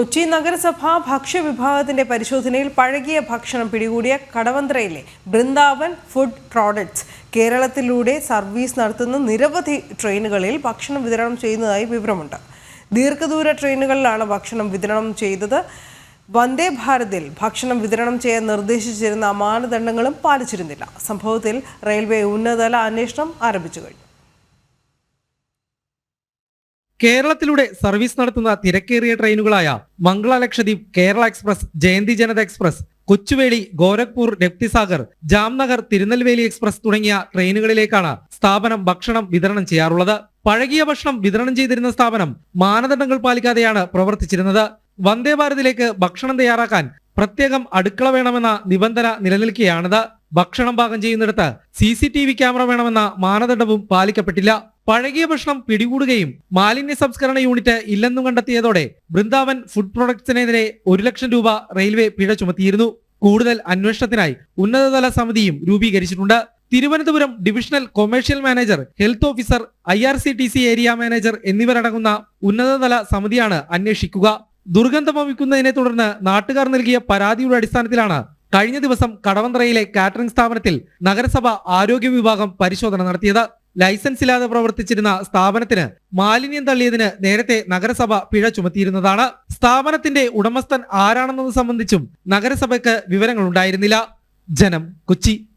കൊച്ചി നഗരസഭ ഭക്ഷ്യവിഭാഗത്തിന്റെ പരിശോധനയിൽ പഴകിയ ഭക്ഷണം പിടികൂടിയ കടവന്ത്രയിലെ ബൃന്ദാവൻ ഫുഡ് പ്രോഡക്ട്സ്. കേരളത്തിലൂടെ സർവീസ് നടത്തുന്ന നിരവധി ട്രെയിനുകളിൽ ഭക്ഷണം വിതരണം ചെയ്യുന്നതായി വിവരമുണ്ട്. ദീർഘദൂര ട്രെയിനുകളിലാണ് ഭക്ഷണം വിതരണം ചെയ്തത്. വന്ദേ ഭാരതിൽ ഭക്ഷണം വിതരണം ചെയ്യാൻ നിർദ്ദേശിച്ചിരുന്ന മാനദണ്ഡങ്ങളും പാലിച്ചിരുന്നില്ല. സംഭവത്തിൽ റെയിൽവേ ഉന്നതതല അന്വേഷണം ആരംഭിച്ചു കഴിഞ്ഞു. കേരളത്തിലൂടെ സർവീസ് നടത്തുന്ന തിരക്കേറിയ ട്രെയിനുകളായ Mangala Lakshadweep Kerala express Jayanti Janata express Kochuveli Gorakhpur Raptisagar Jamnagar Tirunelveli express തുടങ്ങിയ ട്രെയിനുകളിലേക്കാണ് സ്ഥാപനം ഭക്ഷണം വിതരണം ചെയ്യാറുള്ളത്. പഴകിയ ഭക്ഷണം വിതരണം ചെയ്തിരുന്ന സ്ഥാപനം മാനദണ്ഡങ്ങൾ പാലിക്കാതെയാണ് പ്രവർത്തിച്ചിരുന്നത്. വന്ദേ ഭാരതിലേക്ക് ഭക്ഷണം തയ്യാറാക്കാൻ പ്രത്യേകം അടുക്കള വേണമെന്ന നിബന്ധന നിലനിൽക്കുകയാണിത്. ഭക്ഷണം പാകം ചെയ്യുന്നിടത്ത് C C T V camera വേണമെന്ന മാനദണ്ഡവും പാലിക്കപ്പെട്ടില്ല. പഴകിയ ഭക്ഷണം പിടികൂടുകയും മാലിന്യ സംസ്കരണ യൂണിറ്റ് ഇല്ലെന്നും കണ്ടെത്തിയതോടെ ബൃന്ദാവൻ ഫുഡ് പ്രൊഡക്ട്സിനെതിരെ ഒരു ലക്ഷം രൂപ റെയിൽവേ പിഴ ചുമത്തിയിരുന്നു. കൂടുതൽ അന്വേഷണത്തിനായി ഉന്നതതല സമിതിയും രൂപീകരിച്ചിട്ടുണ്ട്. Thiruvananthapuram divisional commercial manager health officer I R C T C area manager എന്നിവരടങ്ങുന്ന ഉന്നതതല സമിതിയാണ് അന്വേഷിക്കുക. ദുർഗന്ധം വമിക്കുന്നതിനെ തുടർന്ന് നാട്ടുകാർ നൽകിയ പരാതിയുടെ അടിസ്ഥാനത്തിലാണ് കഴിഞ്ഞ ദിവസം കടവന്ത്രയിലെ കാറ്ററിംഗ് സ്ഥാപനത്തിൽ നഗരസഭ ആരോഗ്യ വിഭാഗം പരിശോധന നടത്തിയത്. ലൈസൻസ് ഇല്ലാതെ പ്രവർത്തിച്ചിരുന്ന സ്ഥാപനത്തിന് മാലിന്യം തള്ളിയതിന് നേരത്തെ നഗരസഭ പിഴ ചുമത്തിയിരുന്നതാണ്. സ്ഥാപനത്തിന്റെ ഉടമസ്ഥൻ ആരാണെന്നത് സംബന്ധിച്ചും നഗരസഭയ്ക്ക് വിവരങ്ങളുണ്ടായിരുന്നില്ല. ജനം കൊച്ചി.